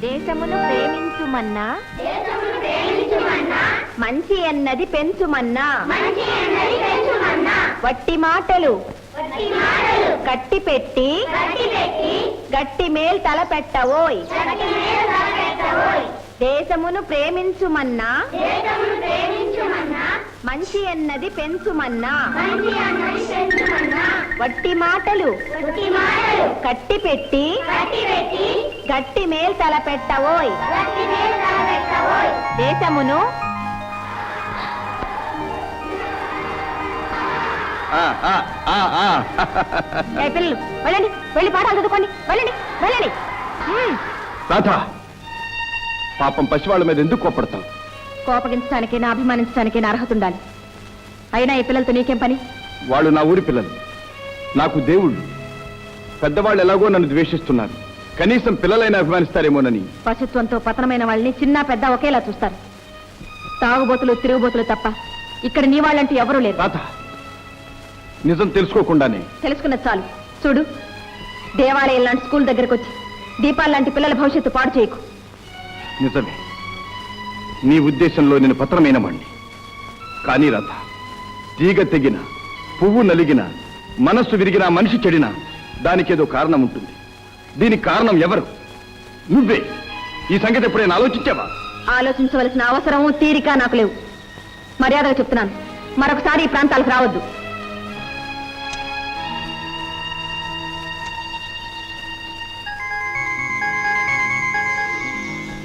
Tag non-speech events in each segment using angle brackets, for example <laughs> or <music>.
దేశమును ప్రేమించుమన్నా? మంచి అన్నది పెంచుమన్నా? వట్టి మాటలు కట్టి పెట్టి గట్టి మేల్ తల పెట్టవోయ్ దేశమును ప్రేమించుమన్నా? మంచి అన్నది పెంచుమన్నా? వట్టి మాటలు. కట్టి పెట్టి. గట్టి మేల్ తల పెట్టవోయ్ దేశమును. ఆ, ఆ, ఆ, ఆ. ఏ పిల్లలు వెళ్ళండి వెళ్ళి పాఠాలు చదువుకోండి వెళ్ళండి వెళ్ళండి. రాధ పాపం పసివాళ్ళ మీద ఎందుకు కోపడతావు కోపగించడానికి నా అభిమానించడానికి నా అర్హత ఉండాలి. అయినా ఈ పిల్లలతో నీకేం పని? వాళ్ళు నా ఊరి పిల్లలు. నాకు దేవుళ్ళు. పెద్దవాళ్ళు ఎలాగో నన్ను ద్వేషిస్తున్నారు. కనీసం పిల్లలైనా అభిమానిస్తారేమోనని. పశుత్వంతో పతనమైన వాళ్ళని చిన్న పెద్ద ఒకేలా చూస్తారు. తాగుబోతులు తిరుగుబోతులు తప్ప ఇక్కడ నీ వాళ్ళంటూ ఎవరూ లేరు. నిజం తెలుసుకోకుండానే. తెలుసుకున్నది చాలు. చూడు దేవాలయం లాంటి స్కూల్ దగ్గరకు వచ్చి దీపాలు లాంటి పిల్లల భవిష్యత్తు పాడు చేయకు. నిజమే. నీ ఉద్దేశంలో నేను పత్రమైన వాణ్ణి. కానీ రాధ తీగ తెగిన పువ్వు నలిగిన మనస్సు విరిగిన మనిషి చెడిన దానికేదో కారణం ఉంటుంది దీనికి కారణం ఎవరు? నువ్వే. ఈ సంగతి ఎప్పుడైనా ఆలోచించావా? ఆలోచించవలసిన అవసరము తీరిక నాకు లేవు. మర్యాదగా చెప్తున్నాను. మరొకసారి ఈ ప్రాంతాలకు రావద్దు.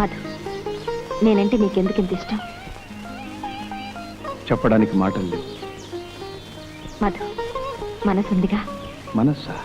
మధు నేనంటే నీకెందుకు ఇంత ఇష్టం? చెప్పడానికి మాటలు లేవు. మధు మనసుందిగా? మనస్సా?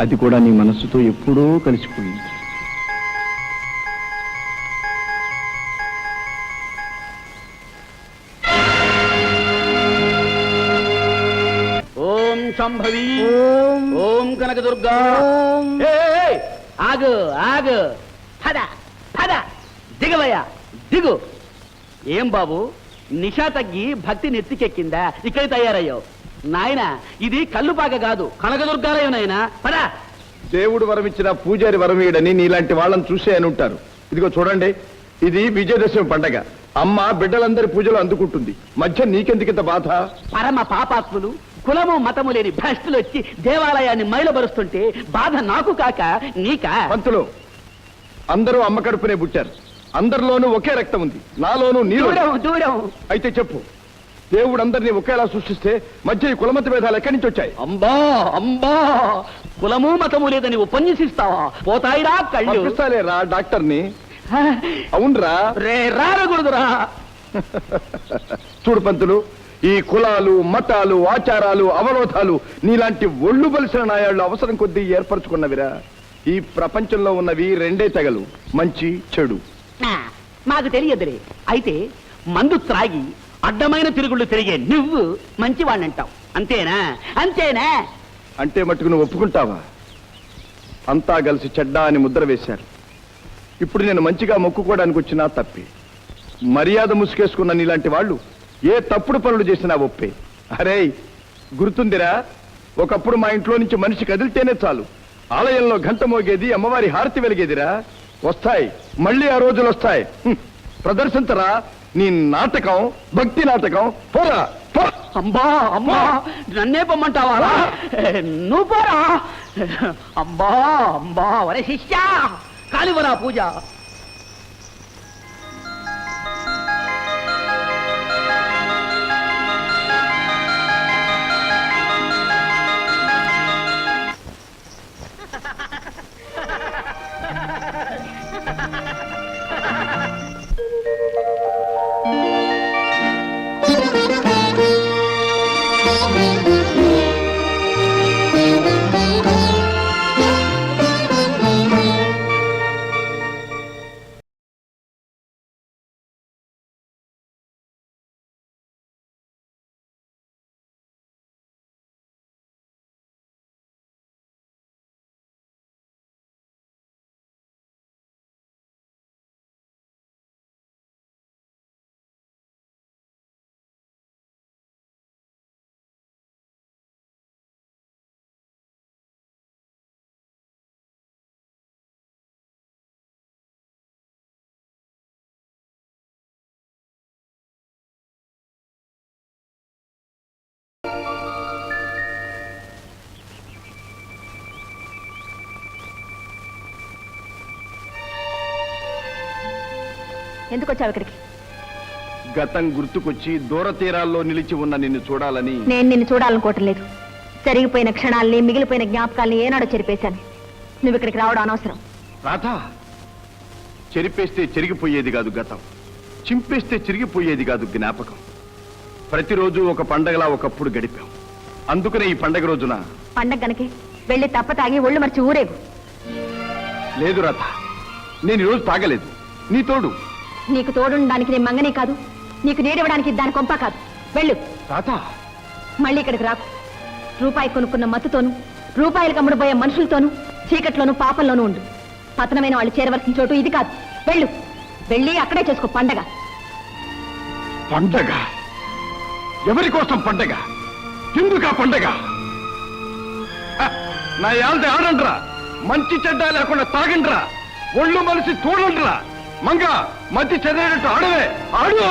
అది కూడా నీ మనస్సుతో ఎప్పుడో కలిసిపోయింది. ఓం శంభవి ఓం. కనకదుర్గా. ఏయ్, ఆగు ఆగు. పద పద. దిగవయ్యా దిగు. ఏం బాబు? నిషా తగ్గి భక్తి నెత్తికెక్కిందా? ఇక్కడ తయారయ్యావు. నాయన ఇది కల్లుపాక కాదు కనకదుర్గాలయం నాయన. పద. దేవుడు వరమిచ్చిన పూజారి వరమీయుడని నీలాంటి వాళ్ళని చూసే అని ఉంటారు. ఇదిగో చూడండి ఇది విజయదశమి పండగ. అమ్మ బిడ్డలందరి పూజలు అందుకుంటుంది. మధ్య నీకెందుకింత బాధ? పరమ పాపాత్ములు కులము మతము లేని భ్రష్టులు వచ్చి దేవాలయాన్ని మైలబరుస్తుంటే బాధ నాకు కాక నీకా? పంతులు అందరూ అమ్మ కడుపునే పుట్టారు. అందరిలోనూ ఒకే రక్తం ఉంది. నాలోనూ నీలో దూరం దూరం అయితే చెప్పు దేవుడు అందరినీ ఒకేలా సృష్టిస్తే మధ్య ఈ కులమత భేదాలు ఎక్కడి నుంచి వచ్చాయి? అంబా అంబా కులము మతము లేదని ఉపన్యసిస్తావా? పోతాయిరా కళ్ళు. పంపిస్తాలే రా డాక్టర్ని. అవునరా? రే రారకూడదురా. చూడు పంతులు ఈ కులాలు మతాలు ఆచారాలు అవరోధాలు నీలాంటి ఒళ్ళు బలిసిన నాయాళ్ళు అవసరం కొద్దీ ఏర్పరచుకున్నవిరా. ఈ ప్రపంచంలో ఉన్నవి రెండే తెగలు మంచి చెడు. నాకు మాకు తెలియదులే. అయితే మందు త్రాగి అడ్డమైన తిరుగుళ్ళు తిరిగే నువ్వు మంచివాణ్ణంటావు. అంతేనా? అంతేనా? అంటే మట్టుకు నువ్వు ఒప్పుకుంటావా? అంతా కలిసి చెడ్డా అని ముద్ర వేశారు. ఇప్పుడు నేను మంచిగా మొక్కుకోవడానికి వచ్చినా తప్పే. మర్యాద ముసుకేసుకున్న నీలాంటి వాళ్ళు ఏ తప్పుడు పనులు చేసినా ఒప్పే. అరే గుర్తుందిరా? ఒకప్పుడు మా ఇంట్లో నుంచి మనిషి కదిలితేనే చాలు. ఆలయంలో గంట మోగేది అమ్మవారి హారతి వెలిగేదిరా? వస్తాయి. మళ్ళీ ఆ రోజులు వస్తాయి. ప్రదర్శించరా? నీ నాటకం భక్తి నాటకం. పోరా అంబా అమ్మా నన్నే పొమ్మంటావా? నువ్వు పోరా. అంబా అంబా వరే శిష్యా. కాలివరా పూజ. ఎందుకు వచ్చావు ఇక్కడికి? గతం గుర్తుకొచ్చి దూర తీరాల్లో నిలిచి ఉన్న నిన్ను చూడాలని నేను నిన్ను చూడాలనుకోవటం లేదు. జరిగిపోయిన క్షణాల్ని మిగిలిపోయిన జ్ఞాపకాల్ని ఏనాడో చెరిపేశాను. నువ్వు ఇక్కడికి రావడం అనవసరం. రాధా చెరిపేస్తే చెరిగిపోయేది కాదు గతం. చింపేస్తే చిరిగిపోయేది కాదు జ్ఞాపకం. ప్రతిరోజు ఒక పండగలా ఒకప్పుడు గడిపాం. అందుకనే ఈ పండగ రోజున పండగ గనకే వెళ్ళి తప్ప తాగి ఒళ్ళు మర్చి ఊరేగు. లేదు రాధ నేను ఈరోజు తాగలేదు. నీ తోడు. నీకు తోడుండడానికి నీ మంగనే కాదు. నీకు నీడివ్వడానికి దాని కొంప కాదు. వెళ్ళు. మళ్ళీ ఇక్కడికి రాకు. రూపాయి కొనుక్కున్న మత్తుతోనూ రూపాయలు కమ్ముడుపోయే మనుషులతోనూ చీకట్లోనూ పాపంలోనూ ఉండు. పతనమైన వాళ్ళు చేరవలసిన చోటు ఇది కాదు. వెళ్ళు. వెళ్ళి అక్కడే చేసుకో పండగ. పండగ? ఎవరి కోసం పండగ? ఎందుకా పండగ? నా యాల్ది ఆడండ్రా. మంచి చెడ్డ లేకుండా తాగండ్రా. ఒళ్ళు మలిసి తోడండ్రా. మంగ. మతి చదివేటట్టు ఆడవే ఆడు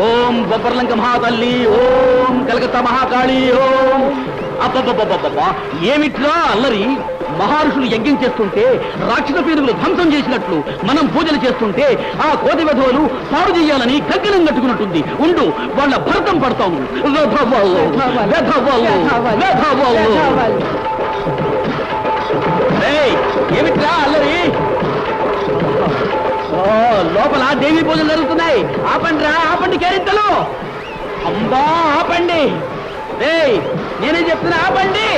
ఓం బొబ్బర్లంక మహాతల్లి ఓం కలకత్తా మహాకాళి ఓం. అబ్బబ్బబ్బబ్బబ్బా ఏమిట్రా అల్లరి? మహర్షులు యజ్ఞం చేస్తుంటే రాక్షస పీరుగులు ధ్వంసం చేసినట్లు మనం పూజలు చేస్తుంటే ఆ కోతి వధువులు పాడు చేయాలని కంకణం కట్టుకున్నట్టుంది. ఉండు వాళ్ళ భరతం పడతాము. దేవి పూజలు జరుగుతున్నాయి? ఆపండి రా ఆపండి కేరింతలు. అమ్మా ఆపండి. ఏయ్ నేనేం చెప్తున్నా ఆపండి.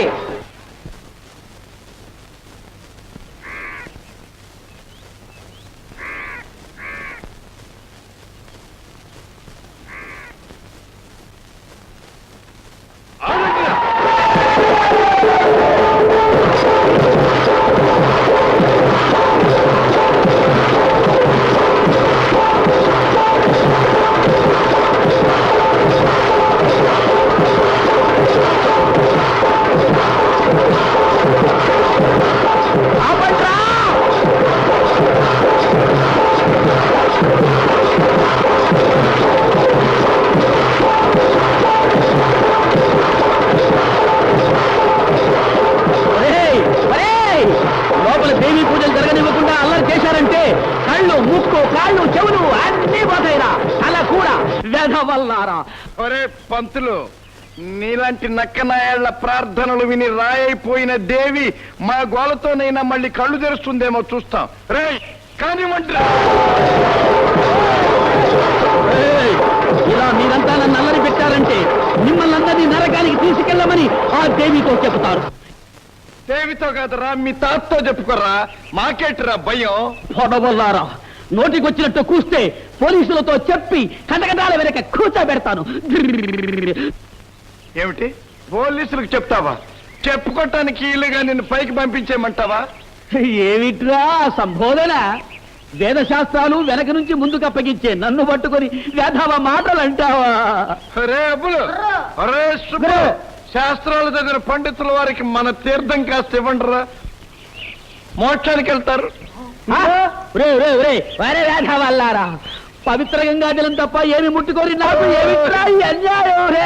పంతులు నీలాంటి నక్కనాయాళ్ళ ప్రార్థనలు విని రాయైపోయిన దేవి మా గోలతోనైనా మళ్ళీ కళ్ళు తెరుస్తుందేమో చూస్తాం. రే కానివ్వండిరా! ఏయ్! ఇలా మీరంతా నన్ను అల్లరి పెట్టారంటే మిమ్మల్ని అందరినీ నరకానికి తీసుకెళ్ళమని ఆ దేవితో చెబుతారు. దేవితో కాదురా మీ తాతతో చెప్పుకోరా. మాకేట్రా భయం? పొడవల్లారా నోటికొచ్చినట్టు కూస్తే పోలీసులతో చెప్పి కటకటాల వెనక కూర్చోబెడతాను. ఏమిటి? పోలీసులకు చెప్తావా? చెప్పుకోటానికి ఇల్లుగా నిన్ను పైకి పంపించేయమంటావా? ఏమిట్రా సంబోధన? వేద శాస్త్రాలు వెనక నుంచి ముందుకు అప్పగించే నన్ను పట్టుకొని వేధవ మాటలు అంటావా. శాస్త్రాలు చదివిన పండితుల వారికి మన తీర్థం కాస్త ఇవ్వండిరా. మోక్షానికి వెళ్తారు. ఆ? పవిత్ర గంగా జలం తప్ప ఏమి ముట్టుకొని నాకు ఈ అన్యాయం. రే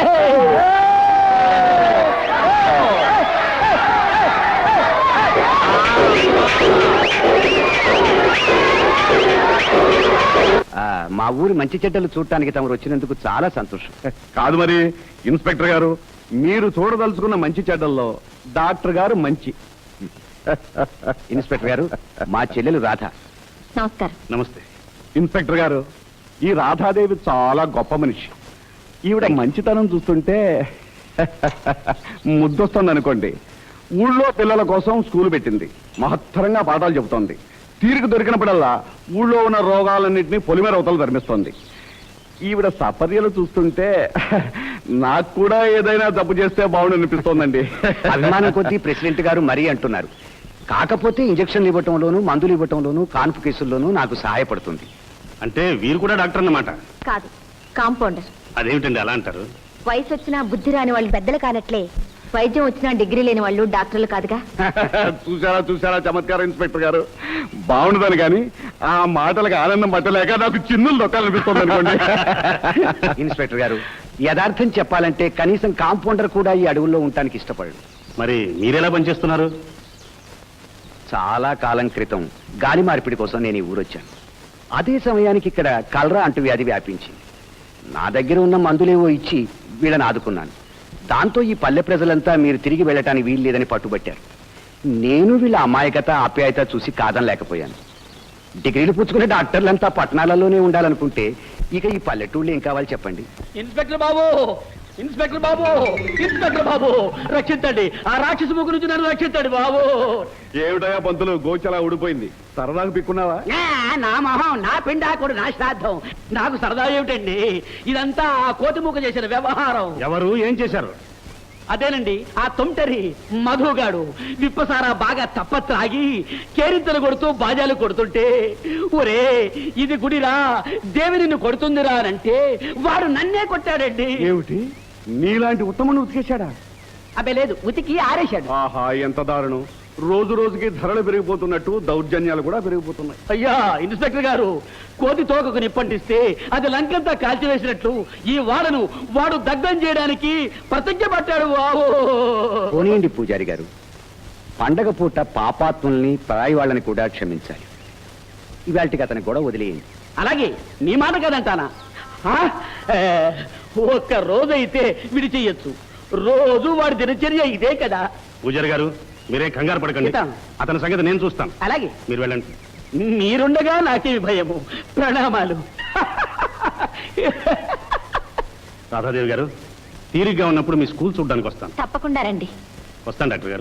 మా ఊరి మంచి చెడ్డలు చూడటానికి తమరు వచ్చినందుకు చాలా సంతోషం. కాదు మరి ఇన్స్పెక్టర్ గారు మీరు చూడదలుచుకున్న మంచి చెడ్డల్లో డాక్టర్ గారు మంచి. ఇన్స్పెక్టర్ గారు మా చెల్లెలు రాధ. నమస్కారం. నమస్తే. ఇన్స్పెక్టర్ గారు ఈ రాధాదేవి చాలా గొప్ప మనిషి. ఈవిడ మంచితనం చూస్తుంటే <laughs> ముద్దొస్తుంది అనుకోండి ఊళ్ళో పిల్లల కోసం స్కూల్ పెట్టింది. మహత్తరంగా పాఠాలు చెబుతోంది. తీరిక దొరికినప్పుడల్లా ఊళ్ళో ఉన్న రోగాలన్నింటినీ పొలిమేర అవతలు ధర్మిస్తోంది ఈవిడ సపర్యలు చూస్తుంటే <laughs> నాకు కూడా ఏదైనా తప్పు చేస్తే బాగుండు అనిపిస్తోందండి <laughs> అభిమానం కొద్దీ ప్రెసిడెంట్ గారు మరీ అంటున్నారు. కాకపోతే ఇంజక్షన్లు ఇవ్వటంలోను మందులు ఇవ్వటంలోను కాన్పు కేసుల్లోనూ నాకు సహాయపడుతుంది. అంటే వీరు కూడా డాక్టర్ అన్నమాట. కాదు కాంపౌండర్. అదేమిటండి అలా అంటారు? వయసు వచ్చినా బుద్ధి రాని వాళ్ళు పెద్దలు కానట్లే వైద్యం వచ్చినా డిగ్రీ లేని వాళ్ళు డాక్టర్లు కాదుగా? <laughs> చూసారా చూసారా చమత్కారం ఇన్స్పెక్టర్ గారు? బాగుండదని కానీ ఆ మాటలకు ఆనందం పట్టలేక నాకు చిన్నులు దొక్కాలనిపిస్తుంది అనుకోండి. <laughs> ఇన్స్పెక్టర్ గారు యథార్థం చెప్పాలంటే కనీసం కాంపౌండర్ కూడా ఈ అడవుల్లో ఉండటానికి ఇష్టపడడు మరి మీరెలా పనిచేస్తున్నారు? చాలా కాలం క్రితం గాలి మార్పిడి కోసం నేను ఈ ఊరొచ్చాను. అదే సమయానికి ఇక్కడ కలరా అంటూ వ్యాధి వ్యాపించింది. నా దగ్గర ఉన్న మందులేవో ఇచ్చి వీళ్ళని ఆదుకున్నాను. దాంతో ఈ పల్లె ప్రజలంతా మీరు తిరిగి వెళ్ళటానికి వీలు లేదని పట్టుబట్టారు. నేను వీళ్ళ అమాయకత ఆప్యాయత చూసి కాదనలేకపోయాను. డిగ్రీలు పుచ్చుకునే డాక్టర్లంతా పట్టణాలలోనే ఉండాలనుకుంటే ఇక ఈ పల్లెటూళ్ళు ఏం కావాలి చెప్పండి? ఇన్స్పెక్టర్ బాబు ఇన్స్పెక్టర్ బాబు ఇన్స్పెక్టర్ బాబు రక్షించండి. ఆ రాక్షసు ముగ్గు నుంచి నన్ను రక్షించండి బాబు. ఏమిటయా పంతులు గోచలా ఊడిపోయింది. సరదాకు పిక్కున్నావా? నా మొహం నా పిండాకుడు నా శ్రాద్ధం. నాకు సరదా ఏమిటండి? ఇదంతా ఆ కోతి ముక్క చేసిన వ్యవహారం. ఎవరు? ఏం చేశారు? అదేనండి ఆ తొంటరి మధుగాడు. విప్పసారా బాగా తప్ప త్రాగి కేరింతలు కొడుతూ బాజాలు కొడుతుంటే ఒరే ఇది గుడిరా దేవి నిన్ను కొడుతుందిరా అనంటే వాడు నన్నే కొట్టాడండి. ఏమిటి? నీలాంటి ఉత్తమను ఉతికేశాడా? అబ్బే లేదు ఉతికి ఆరేశాడు. ఆహా ఎంత దారుణం. రోజు రోజుకి ధరలు పెరిగిపోతున్నట్టు దౌర్జన్యాలు కూడా పెరిగిపోతున్నాయి. అయ్యా ఇన్స్పెక్టర్ గారు కోతి తోకకు నిప్పంటిస్తే అది లంకంతా కాల్చివేసినట్లు ఈ వాడను వాడు దగ్ధం చేయడానికి ప్రతిజ్ఞ పట్టాడు. పోనీయండి పూజారి గారు. పండగ పూట పాపాత్ముల్ని పరాయి వాళ్ళని కూడా క్షమించాలి. ఇవాళకి అతని గొడవ వదిలేయండి. అలాగే నీ మాట కదంటానా? ఒక్క రోజైతే విడిచేయచ్చు. రోజు వాడి దినచర్య ఇదే కదా. పూజారి గారు మీరేం కంగారు పడకండి. ఇతాం. అతని సంగతి నేను చూస్తాను. అలాగే. మీరు వెళ్ళండి. మీరుండగా నాకేమి భయము ప్రణామాలు. రాధాదేవి గారు తీరిగ్గా ఉన్నప్పుడు మీ స్కూల్ చూడడానికి వస్తాను. తప్పకుండా రండి. వస్తాను డాక్టర్ గారు.